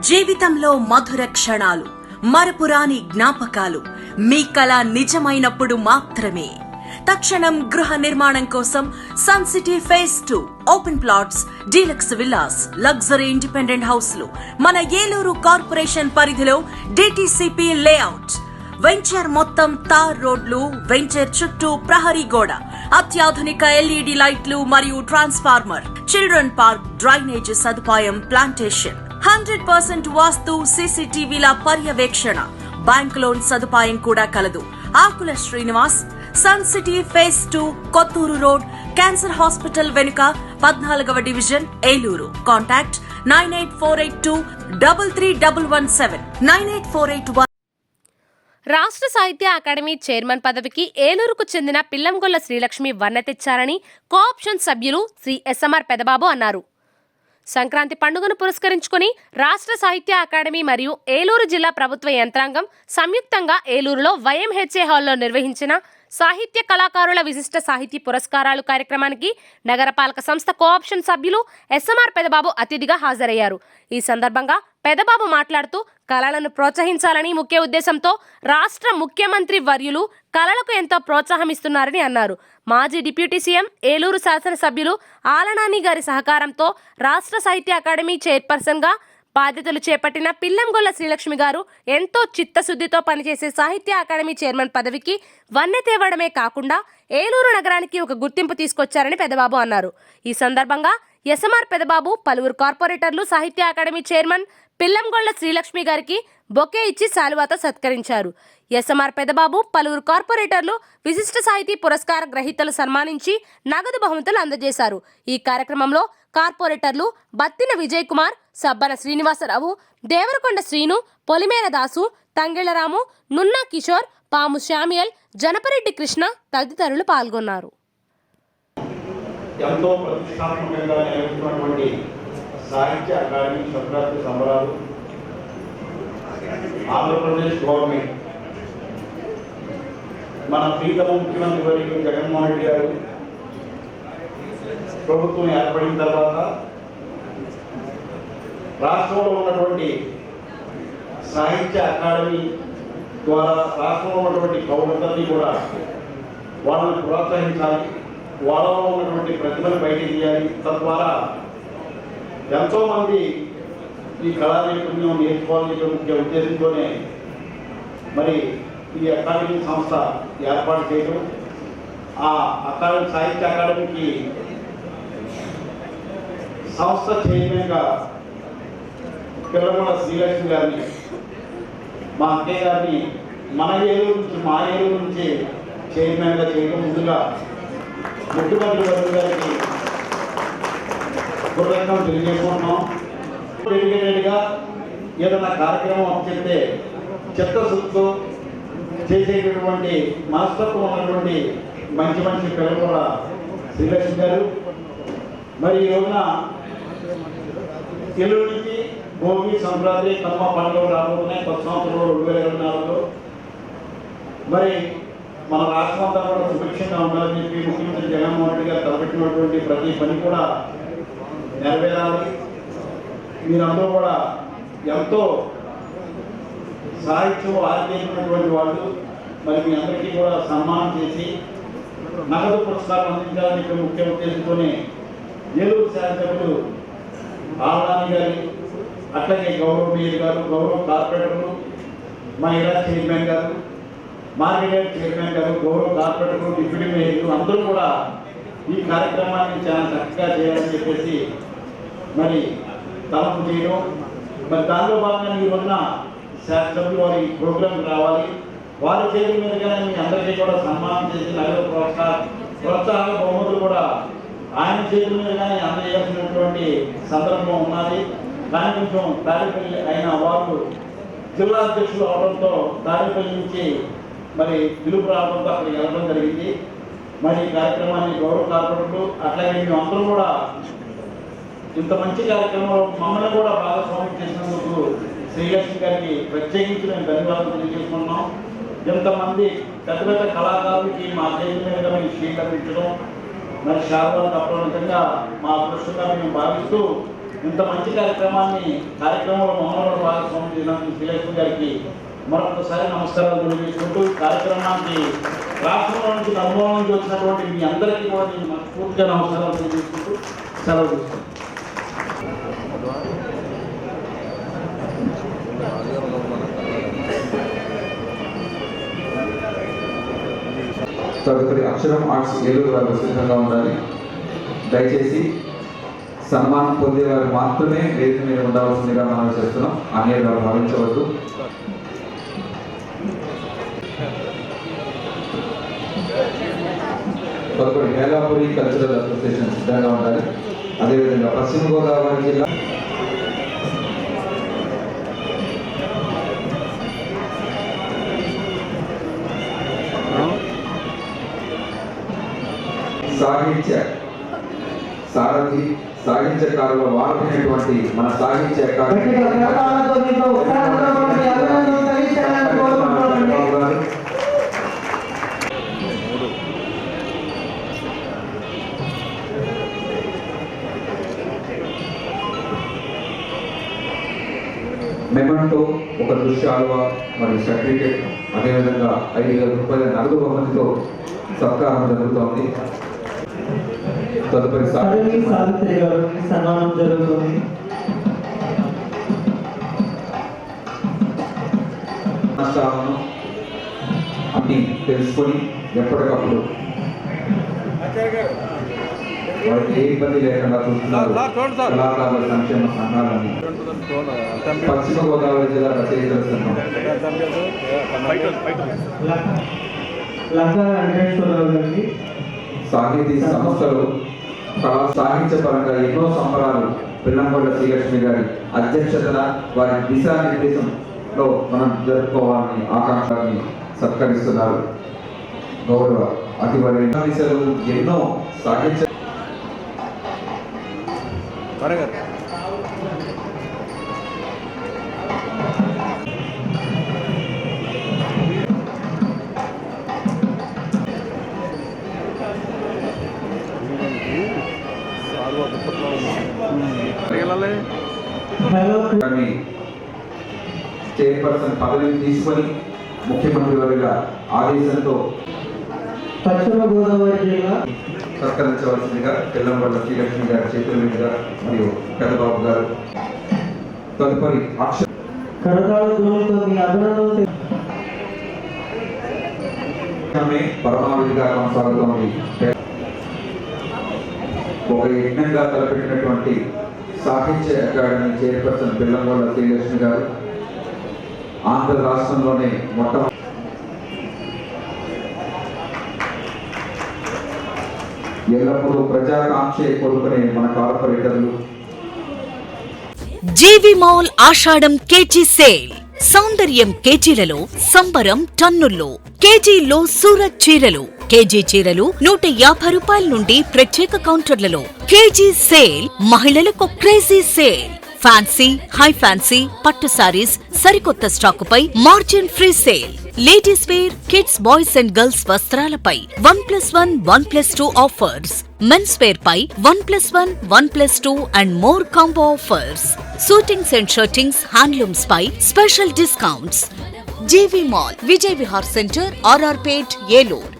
జీవితంలో మధుర క్షణాలు మరపురాని జ్ఞాపకాలు మీ కళ నిజమైనప్పుడు మాత్రమే. తక్షణం గృహ నిర్మాణం కోసం Sun City phase two open plots deluxe villas luxury independent హౌస్లు మన ఏలూరు కార్పొరేషన్ పరిధిలో డిటిసిపి లేఅవుట్. వెంచర్ మొత్తం తార్ రోడ్లు వెంచర్ చుట్టూ ప్రహరీ గోడ అత్యాధునిక ఎల్ఈడి లైట్లు మరియు ట్రాన్స్ఫార్మర్. చిల్డ్రన్ పార్క్ డ్రైనేజ్ సదుపాయం ప్లాంటేషన్. హండ్రెడ్ పర్సెంట్ వాస్తు సీసీటీవీల పర్యవేక్షణ. బ్యాంక్ లోన్ సదుపాయం కూడా కలదు. Akula Srinivas Sun City phase two Kothur road cancer hospital వెనుక పద్నాలుగవ division Eluru. Contact nine eight four eight two double three double one seven. Nine eight four eight one రాష్ట్ర సాహిత్య academy chairman పదవికి ఏలూరుకు చెందిన పిల్లంగొల్ల శ్రీలక్ష్మి వన్నె తెచ్చారని కోఆప్షన్ సభ్యులు Shri SMR Pedababu అన్నారు. సంక్రాంతి పండుగను పురస్కరించుకుని రాష్ట్ర సాహిత్య అకాడమీ మరియు ఏలూరు జిల్లా ప్రభుత్వ యంత్రాంగం సంయుక్తంగా ఏలూరులో వైఎంహెచ్ఏ హాల్లో నిర్వహించిన సాహిత్య కళాకారుల విశిష్ట సాహితీ పురస్కారాలు కార్యక్రమానికి నగరపాలక సంస్థ కోఆప్షన్ సభ్యులు ఎస్ఎంఆర్ పెదబాబు అతిథిగా హాజరయ్యారు. ఈ సందర్భంగా పెదబాబు మాట్లాడుతూ కళలను ప్రోత్సహించాలని ముఖ్య ఉద్దేశంతో రాష్ట్ర ముఖ్యమంత్రి వర్యులు కళలకు ఎంతో ప్రోత్సాహం ఇస్తున్నారని అన్నారు. మాజీ డిప్యూటీ సీఎం ఏలూరు శాసనసభ్యులు ఆలనాని గారి సహకారంతో రాష్ట్ర సాహిత్య అకాడమీ చైర్పర్సన్గా బాధ్యతలు చేపట్టిన పిల్లంగొల్ల శ్రీలక్ష్మి గారు ఎంతో చిత్తశుద్ధితో పనిచేసే సాహిత్య అకాడమీ చైర్మన్ పదవికి వన్నె తేవడమే కాకుండా ఏలూరు నగరానికి ఒక గుర్తింపు తీసుకొచ్చారని పెదబాబు అన్నారు. ఈ సందర్భంగా ఎస్ఎంఆర్ పెదబాబు పలువురు కార్పొరేటర్లు సాహిత్య అకాడమీ చైర్మన్ పిల్లంగొల్ల శ్రీలక్ష్మి గారికి బొకే ఇచ్చి శాలువాతో సత్కరించారు. ఎస్ఎంఆర్ పెదబాబు పలువురు కార్పొరేటర్లు విశిష్ట సాహితీ పురస్కార గ్రహీతలు సన్మానించి నగదు బహుమతులు అందజేశారు. ఈ కార్యక్రమంలో కార్పొరేటర్లు బత్తిన విజయ్ కుమార్ సబ్బన శ్రీనివాసరావు దేవరకొండ శ్రీను పొలిమేర దాసు తంగెళ్ళరాము నున్నా కిషోర్ పాము శామ్యుయల్ జనపరెడ్డి కృష్ణ తదితరులు పాల్గొన్నారు. ఎంతో ప్రతిష్టాత్మకంగా నిర్వహిస్తున్నటువంటి సాహిత్య అకాడమీ సంక్రాంతి సంబరాలు ఆంధ్రప్రదేశ్ గవర్నమెంట్. మన ప్రీతమ ముఖ్యమంత్రి వర్యులు జగన్మోహన్ రెడ్డి గారు ప్రభుత్వం ఏర్పడిన తర్వాత రాష్ట్రంలో ఉన్నటువంటి సాహిత్య అకాడమీ ద్వారా రాష్ట్రంలో ఉన్నటువంటి పౌరులందరినీ కూడా వాళ్ళని ప్రోత్సహించాలి. వాళ్ళలో ఉన్నటువంటి ప్రతిభను బయట తీయాలి. తద్వారా ఎంతోమంది ఈ కళా నైపుణ్యం నేర్చుకోవాలనే ముఖ్య ఉద్దేశంతోనే మరి ఈ అకాడమీ సంస్థ ఏర్పాటు చేయడం ఆ అకాడమీ సాహిత్య అకాడమీకి సంస్థ చైర్మన్గా పిల్లమల శ్రీలక్ష్మి గారిని మా అక్కయ్య గారిని మన ఏలూరు నుంచి మా ఏలూరు నుంచి చైర్మన్గా చేయడం ముందుగా ముఖ్యమంత్రి వర్గ గారికి కృతజ్ఞతలు తెలియజేసుకుంటున్నాం. డెలిగేటెడ్గా ఏదైనా కార్యక్రమం చెప్తే చిత్తశుద్ధితో చేసేటటువంటి మనస్తత్వం ఉన్నటువంటి మంచి మంచి పిల్లలు కూడా శ్రీలక్ష్మి గారు. మరి ఈ రోజున ఎల్లుడికి భోగి సంక్రాంతి కమ్మ పండుగలు రాబోతున్నాయి. కొత్త సంవత్సరంలో రెండు వేల ఇరవై నాలుగులో. మరి మన రాష్ట్రం అంతా కూడా సుభిక్షంగా ఉండాలని చెప్పి ముఖ్యమంత్రి జగన్మోహన్ రెడ్డి గారు తలపెట్టినటువంటి ప్రతి పని కూడా నెరవేరాలి. మీరందరూ కూడా ఎంతో సాహిత్యం ఆర్జేసినటువంటి వాళ్ళు. మరి మీ అందరికీ కూడా సన్మానం చేసి నగదు పురస్కారం అందించాలని ముఖ్య ఉద్దేశంతోనే ఏలూరు శాసనసభ్యులు ఆహ్లాని గారి అట్లాగే గౌరవ మేయర్ గారు గౌరవ కార్పొరేటర్లు మహిళా చైర్మన్ గారు మార్కెట్ చైర్మన్ గారు గౌరవ కార్పొరేటర్లు డిప్యూటీ మేయర్లు అందరూ కూడా ఈ కార్యక్రమాన్ని చాలా చక్కగా చేయాలని చెప్పేసి మరి తలపు చేయడం మరి దానిలో భాగంగా ఈ ఉన్న శాసనసభ్యులు వారి ప్రోగ్రాం రావాలి. వారి చేతుల మీదుగానే మీ అందరికీ కూడా సన్మానం చేసి నగదు ప్రోత్సాహ ప్రోత్సాహ బహుమతులు కూడా ఆయన చేతుల మీదుగానే అందజేయాల్సినటువంటి సందర్భం ఉన్నది. దాని కొంచెం తాడేపల్లి అయిన వారు జిల్లా అధ్యక్షులు అవడంతో తాడేపల్లి నుంచి మరి పిలుపు రావడంతో అక్కడికి వెళ్ళడం జరిగింది. మరి ఈ కార్యక్రమాన్ని గౌరవ కార్పొరేటర్లు అట్లాగే మేము అందరం కూడా ఇంత మంచి కార్యక్రమంలో మమ్మల్ని కూడా భాగస్వామ్యం చేసినందుకు శ్రీలక్ష్మి గారికి ప్రత్యేకించి మేము ధన్యవాదాలు తెలియజేసుకున్నాం ఇంతమంది పెద్ద పెద్ద కళాకారులకి మా చేతి మీద మేము స్వీకరించడం మరి శారదాలకు అప్రమత్తంగా మా అదృష్టంగా మేము భావిస్తూ ఇంత మంచి కార్యక్రమాన్ని కార్యక్రమంలో మమ్మల్ని భాగస్వామ్యం చేసినందుకు శ్రీలక్ష్మి గారికి మరొకసారి నమస్కారాలు తెలియజేసుకుంటూ కార్యక్రమానికి రాష్ట్రంలో నుంచి అనుభవం నుంచి వచ్చినటువంటి మీ అందరికీ కూడా నేను మనస్ఫూర్తిగా నమస్కారాలు తెలియజేసుకుంటూ సెలవు తీసుకుంటాను తదుపరి అక్షరం ఆర్ట్స్ ఏలూరు వారు సిద్ధంగా ఉండాలి. దయచేసి సన్మానం పొందేవారు మాత్రమే వేదిక మీద ఉండవలసిందిగా మనం చేస్తున్నాం. అనేది వారు భావించవద్దు. తదుపరి వేలాపురి కల్చరల్ అసోసియేషన్ సిద్ధంగా ఉండాలి. అదేవిధంగా పశ్చిమ గోదావరి జిల్లా సాహిత్య సారథి సాహిత్యకారుల వారమైనటువంటి మన సాహిత్య. మెమంటో ఒక దృశ్యాలువ మరియు సర్టిఫికేట్ అదేవిధంగా ఐదు వేల రూపాయల నగదు బహుమతితో సత్కారం జరుగుతోంది తదుపరి సావిత్రి గారికి సన్మానం జరుగుతుంది. నష్టాలను అన్ని తెలుసుకొని ఎప్పటికప్పుడు వారికి ఏ ఇబ్బంది లేకుండా చూస్తున్నారు. కళాకారుల సంక్షేమ సంఘాలని పశ్చిమ గోదావరి జిల్లా రచయితల సంఘం. సాహితీ సంస్థలు కళా సాహిత్య పరంగా ఎన్నో సంబరాలు పిల్లంకొండ శ్రీలక్ష్మి గారి అధ్యక్షతన వారి దిశానిర్దేశంలో మనం జరుపుకోవాలని ఆకాంక్షాన్ని సత్కరిస్తున్నారు. గౌరవ అతివరి దిశలు ఎన్నో సాహిత్య హలో. గారిని చైర్పర్సన్ పదవిని తీసుకొని ముఖ్యమంత్రి వారిగా ఆదేశంతో పశ్చిమ గోదావరి జిల్లా. సత్కరించవలసిందిగా తెల్లంపల్ల శ్రీలక్ష్మి గారి చేతుల మీదుగా మరియు పెద్దబాబు గారు తదుపరి అక్ష పరమావధిగా కొనసాగుతోంది. ఒక యజ్ఞంగా తలపెట్టినటువంటి సాహిత్య అకాడమీ చైర్పర్సన్ పిల్లంగొండ శ్రీలక్ష్మి గారు ఆంధ్ర రాష్ట్రంలోనే మొట్టమొదటి ఎల్లప్పుడూ ప్రజాకాంక్షే కోరుకునే మన కార్పొరేటర్లు. GV mall Ashadham KG sale. సౌందర్యం కేజీలలో సంబరం టన్నుల్లో. కేజీలో సూరత్ చీరలు. కేజీ చీరలు నూట యాభై రూపాయల నుండి ప్రత్యేక కౌంటర్లలో. కేజీ సేల్ మహిళలకు crazy sale. Fancy high fancy పట్టు సారీస్ సరికొత్త స్టాకుపై margin free sale ladies wear kids boys and girls వస్త్రాలపై one plus one one plus two offers men's wear pi one plus one one plus two and more combo offers suitings and shirtings handlooms pi special discounts GV mall Vijay Vihar centre RR Pet Eluru